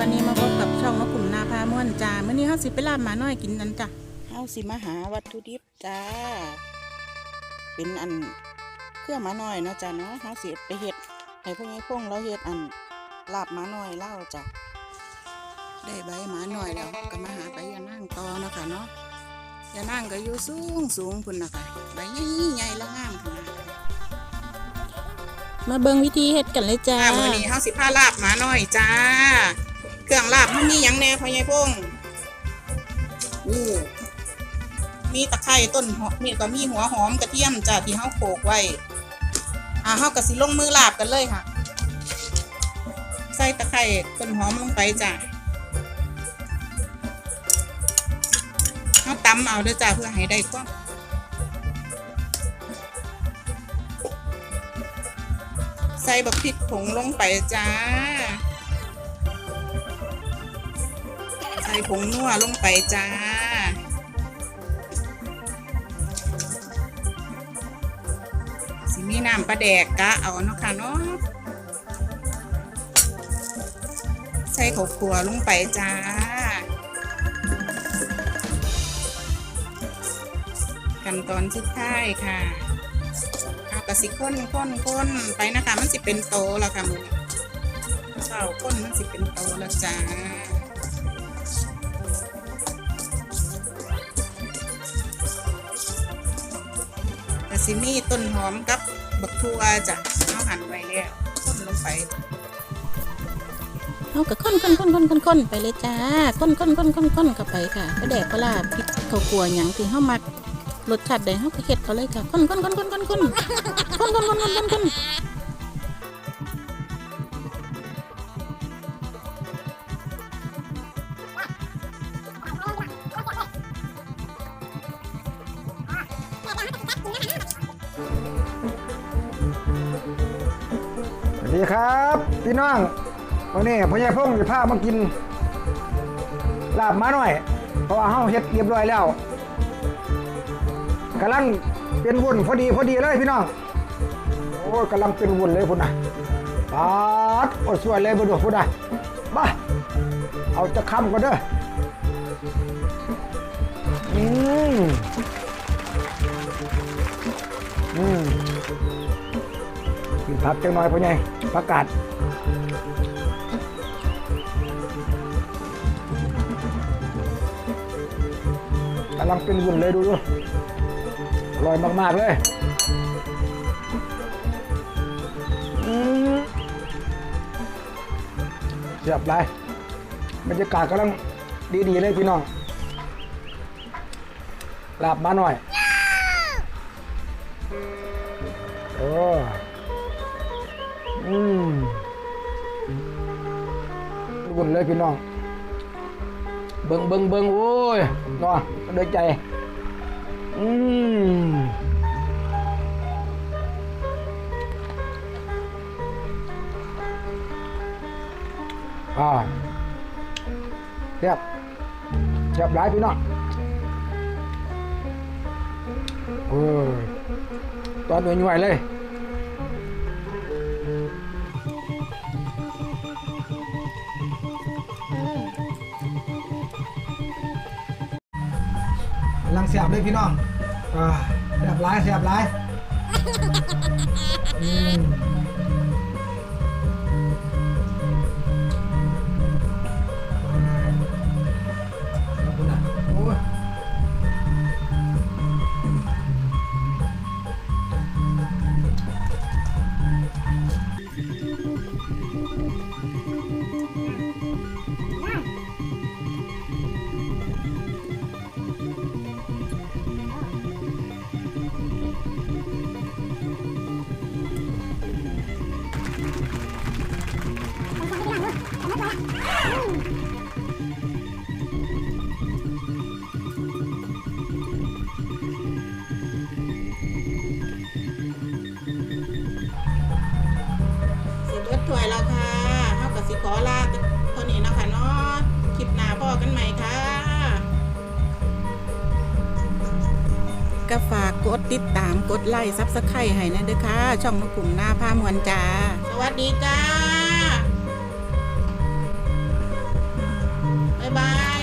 วันนี้มาพบกับช่องนกกลุ่มนาพาม่วนจ้าเมื่อนี้เฮาสิไปลาบหมาน้อยกินนั่นจ้ะเฮาสิมาหาวัตถุดิบจ้า เป็นอันเครื่องหมาน้อยเนาะจ้ะเนาะเฮาสิไปเฮ็ดให้พวกนี้พงเราเฮ็ดอันลาบหมาน้อยเล่าจ้ะได้ใบหมาน้อยแล้วก็มาหาใบยานั่งต่อเนาะค่ะเนาะยานั่งก็อยู่สูงสูงพุ่นนะคะใบใหญ่ๆแล้วงามพุ่นน่ะมาเบิ่งวิธีเฮ็ดกันเลยจ้าจ้ามื้อนี้เฮาสิพาลาบหมาน้อยจ้า เครื่องลาบมันมีหยังแน่พ่อใหญ่พงนี่มีตะไคร้ต้นหอมมีก็มีหัวหอมกระเทียมจ้าที่เฮาโขกไว้ อ่าเฮาก็สิลงมือลาบกันเลยค่ะ ใส่ตะไคร้ต้นหอมลงไปจ้าเฮาตำเอาเด้อจ้าเพื่อให้ได้ความใส่บักพริกผงลงไปจ้า ส่ผงนัวลงไปจ้า สิมีน้ำปลาแดกกะเอาเนาะค่ะเนาะใส่ข้าวคั่วลงไปจ้าขั้นตอนสุดท้ายค่ะเอากระสิข้นข้นข้นไปนะคะ มันสิเป็นโตแล้วค่ะมือเช้าข้นมันสิเป็นโตแล้วจ้า สิมีต้นหอมกับบักทั่วจ้ะเอาหั่นไว้แล้วข้นลงไปเอากะค้นค้นค้นค้นค้นค้นไปเลยจ้าค้นค้นค้นค้นค้นกับไปค่ะกระแดกปลาร้าพริกข้ากลัวหยังที่เฮามักรสชาติใดเขาก็เข็ดเขาเลยค่ะค้นค้นค้นค้นค้นค้นค้นค้นค้นค้นค้น ดีครับพี่น้องวันนี้พ่อใหญ่พงศ์จะพามากินลาบมาหน่อย เพราะว่าเฮาเฮ็ดเรียบร้อยแล้วกำลังเป็นวุ่นพอดีพอดีเลยพี่น้องโอ้กำลังเป็นวุ่นเลยพุ่นนะปาดอ้ยสวยเลยบ่ดูพุ่นนะมาเอาจะคำก่อนเด้ออืมอืม กินผักจังน้อยพ่อใหญ่ผักกาดกำลังเป็นวุ่นเลยดูดูอร่อยมาก ๆ เลยเสียบไรบรรยากาศกำลังดี ๆ เลยพี่น้องหลาบมาหน่อย โอ้ วุ่นเลยพี่น้อง เบิงเบิงเบิงโอ้ยเนาะเดินใจ อืมอ่าเทียบเทียบหลายพี่น้องโอ้ยตอนหน่วยๆเลย ลังเสียบเลยพี่น้องเสียบหลายเสียบหลายอืม กดติดตามกดไลค์ซับสไครต์ให้นะเด้อค่ะ ช่องนกขุมหน้าผ้ามวนจ้า สวัสดีจ้า บ๊ายบาย